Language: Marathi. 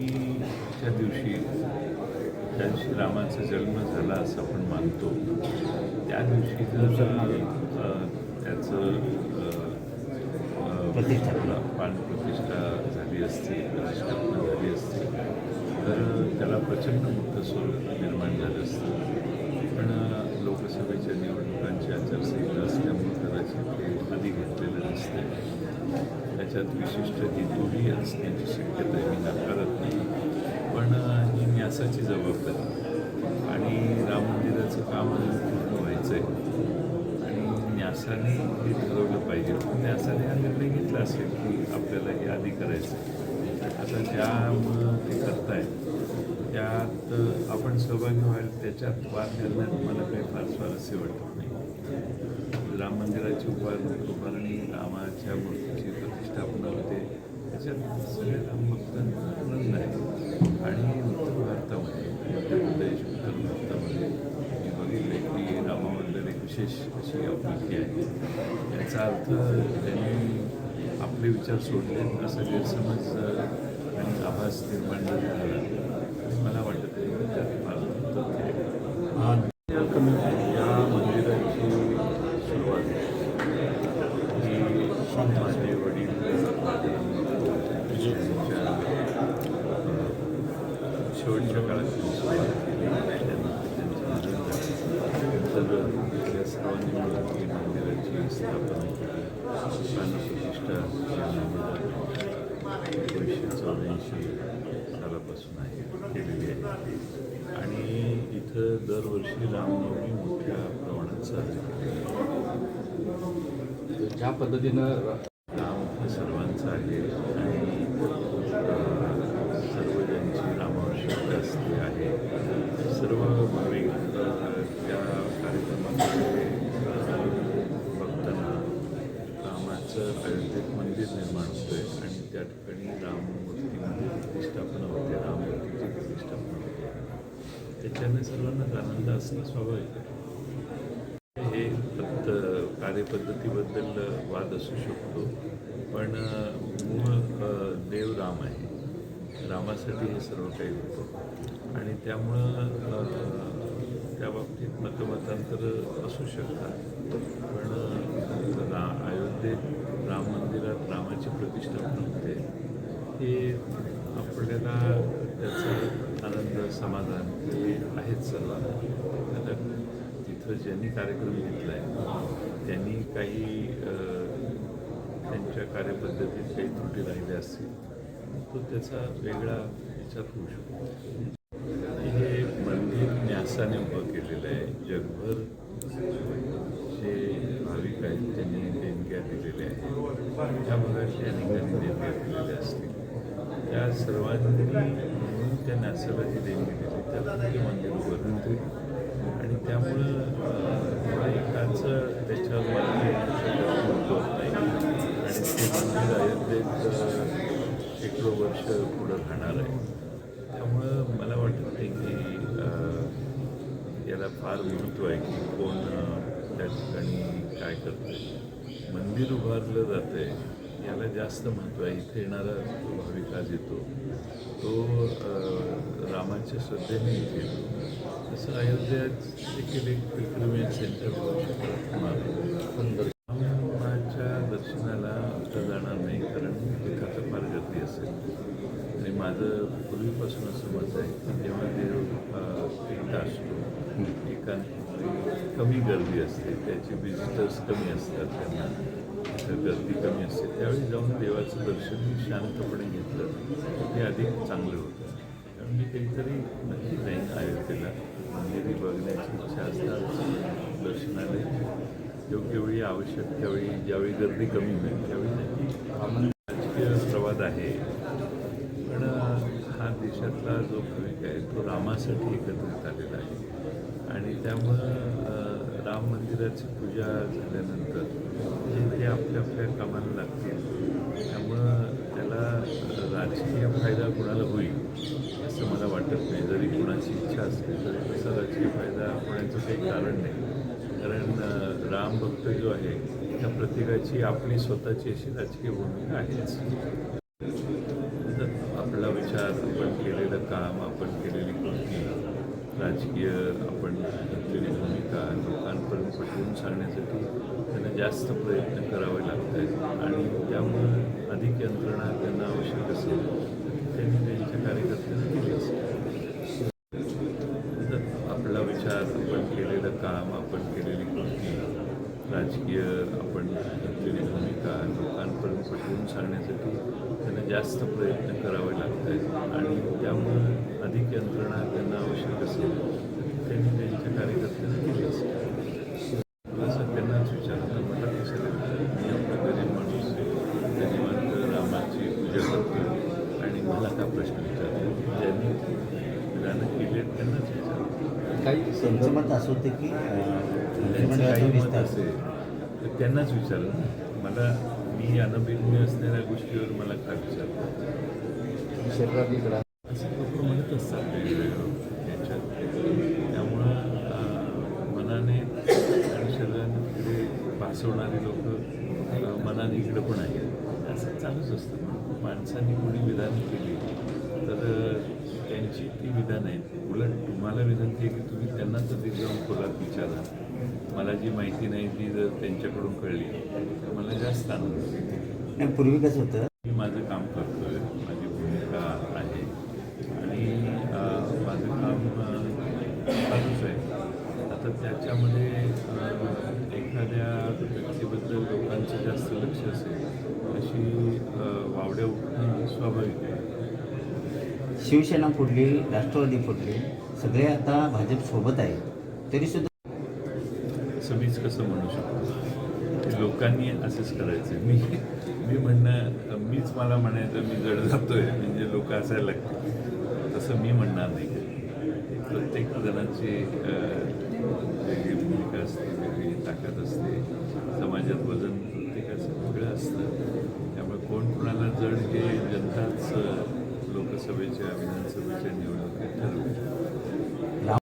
त्या दिवशी दिवशी रामाचा जन्म झाला असं आपण मानतो त्या दिवशी जर त्याचं. प्राणप्रतिष्ठा झाली असती प्रतिष्ठापना झाली असती तर त्याला प्रचंड मोठं स्वरूप निर्माण झालं असतं पण लोकसभेच्या निवडणुकांची आचारसंहिता असल्यामुळे कदाचित ते आधी घेतलेलं नसते त्याच्यात विशिष्ट हेतूही असण्याची शक्यता मी नाकारत नाही. पण ही न्यासाची जबाबदारी. आणि राम मंदिराचं काम पूर्ण व्हायचं आहे आणि न्यासाने हे ठरवलं पाहिजे. पण न्यासाने हा निर्णय घेतला असेल की आपल्याला हे आधी करायचं आहे आता ज्या ते करताय त्यात आपण सहभागी व्हायला त्याच्यात वाद घालण्यात मला काही फार स्वारस्य वाटत नाही. राम मंदिराची उभार उभारणी रामाच्या मूर्तीची त्याच्यात सगळे राम भक्तांना आनंद आहे. आणि उत्तर भारतामध्ये मध्य प्रदेश उत्तर भारतामध्ये मी बघितले की रामाबद्दल एक विशेष अशी आपुलकी आहे. याचा अर्थ त्यांनी आपले विचार सोडले असा गैरसमज आणि आभास निर्माण झाला. मला वाटतं म्हणजे आहे की त्यात फार इथल्या सर्वांनी मिळून ही मंदिराची स्थापना केली प्राणप्रतिष्ठा या मंदिरात एकोणीसशे चौऱ्याऐंशी सालापासून आहे केलेली आहे आणि इथं दरवर्षी रामनवमी मोठ्या प्रमाणात साजरी केली ज्या पद्धतीनं राम हा सर्वांचा आहे आणि सर्व ज्यांची असते आहे सर्व भाविक अ, त्या कार्यक्रमामध्ये अ, बघताना रामाचं अयोध्येत मंदिर आणि त्या ठिकाणी राममूर्तीमध्ये प्रतिष्ठापना होते. राममूर्तीची प्रतिष्ठापना होते. त्याच्याने सर्वांनाच आनंद असणं स्वाभाविक आहे. हे फक्त कार्यपद्धतीबद्दल वाद असू शकतो पण मूळ देव राम आहे. रामासाठी हे सर्व काही होतं. आणि त्यामुळं त्या बाबतीत मतमतांतर असू शकतात. पण रा अयोध्येत राम मंदिरात रामाची प्रतिष्ठापना होते हे आपल्याला त्याचा आनंद समाधान हे आहेच सर्वांना तिथं ज्यांनी कार्यक्रम घेतला आहे त्यांनी काही त्यांच्या कार्यपद्धतीत काही त्रुटी राहिल्या असतील तो त्याचा वेगळा विचार होऊ शकतो. माणसाने उभं केलेलं आहे. जगभर जे भाविक आहेत त्यांनी देणग्या दिलेल्या आहेत. त्या भागातल्या अनेकांनी देणग्या दिलेल्या असतील. त्या सर्वांनी म्हणून त्या नासाला जी देणगी दिली. त्याला म्हणजे ते मंदिर उभं राहते आणि त्यामुळं एकाचं त्याच्यावर होत नाही आणि ते मंदिर अयोध्येत शेकडो वर्ष पुढं राहणार आहे. त्यामुळं मला वाटत नाही की याला फार महत्त्व आहे की कोण त्या ठिकाणी काय करतंय. मंदिर उभारलं जातं आहे याला जास्त महत्त्व आहे. इथे येणारा जो भाविक आज येतो तो रामाच्या श्रद्धेने इथे येतो. तसं अयोध्या देखील एक पिलग्रिमेज सेंटर होणार पण रामाच्या दर्शनाला आता जाणार नाही कारण तिथं फार गर्दी असेल. आणि माझं पूर्वीपासून असं मत आहे की जेव्हा देव एकांत कमी गर्दी असते त्याचे विजिटर्स कमी असतात त्यांना तिथं गर्दी कमी असते. त्यावेळी जाऊन देवाचं दर्शन शांतपणे घेतलं ते अधिक चांगलं होतं. त्यामुळे मी कधीतरी नक्की जाईन अयोध्येला मंदिरी बघण्याची इच्छा असतात दर्शनाला योग्य वेळी आवश्यक त्यावेळी ज्यावेळी गर्दी कमी होईल त्यावेळी नक्की राजकीय प्रवाद आहे. पण हा देशातला जो भाविक आहे तो रामासाठी एकत्रित आलेला आहे. त्यामुळं राम मंदिराची पूजा झाल्यानंतर जे ते आपल्या आपल्या कामाला लागतील. त्यामुळं त्याला राजकीय फायदा कोणाला होईल असं मला वाटत नाही. जरी कुणाची इच्छा असली तरी तसा राजकीय फायदा होण्याचं काही कारण नाही. कारण राम भक्त जो आहे त्या प्रत्येकाची आपली स्वतःची अशी राजकीय भूमिका आहेच. आपला विचार आपण केलेलं काम आपण केलं राजकीय आपण घेतलेली भूमिका लोकांपर्यंत पटवून सांगण्यासाठी त्यांना जास्त प्रयत्न करावे लागत आहेत. आणि त्यामुळं अधिक यंत्रणा त्यांना आवश्यक असेल त्यांनी त्यांच्या कार्यकर्त्यांना केली असेल. आपला विचार आपण केलेलं काम आपण केलेली कृती राजकीय आपण घेतलेली भूमिका लोकांपर्यंत पटवून सांगण्यासाठी त्यांना जास्त प्रयत्न करावे लागत आहेत. आणि त्यामुळं अधिक यंत्रणा त्यांना आवश्यक असेल त्यांनी त्यांच्या कार्यकर्त्यांना केली असेल असं त्यांनाच विचारलं मला कशाला मी आपला गरीब माणूस निवांत रामाची पूजा करतो आणि मला का प्रश्न विचारतो ज्यांनी विधानं केली त्यांनाच विचारतो काही मत असं होतं की काही मत विस्तार असेल तर त्यांनाच विचारलं ना. मला मी अनभिज्ञ असलेल्या गोष्टीवर मला का विचारतो शरीरात इकडं असं लोक म्हणत असतात वेगवेगळ्या याच्यात. त्यामुळं मनाने आणि शरीराने तिकडे भासवणारी लोक मनाने इकडे पण आहेत. असं चालूच असतं. माणसांनी कोणी विधान केली तर त्यांची ती विधान आहेत. उलट तुम्हाला विनंती आहे की तुम्ही त्यांना कधी जाऊन खोलात विचारा. मला जी माहिती नाही ती जर त्यांच्याकडून कळली तर मला जास्त आनंद होईल. पूर्वी कसं होतं? मी माझं काम करतोय. माझी भूमिका आहे. माझं काम चालूच आहे आता त्याच्यामध्ये एखाद्या व्यक्तीबद्दल लोकांचं जास्त लक्ष असेल अशी वावड्या उठणं स्वाभाविक आहे शिवसेना फुटली राष्ट्रवादी फुटली सगळे आता भाजप सोबत आहे तरी सुद्धा मीच कसं म्हणू शकतो? लोकांनी असंच करायचं. मी मी म्हणणं मीच मला म्हणायचं मी जड जातोय म्हणजे लोक असायला लागतील तसं मी म्हणणार नाही. प्रत्येक जणांची वेगळी भूमिका असते वेगळी ताकद असते. समाजात वजन प्रत्येकाचं वेगळं असतं. त्यामुळे कोण कोणाला जड हे जनताच लोकसभेच्या विधानसभेच्या निवडणुकीत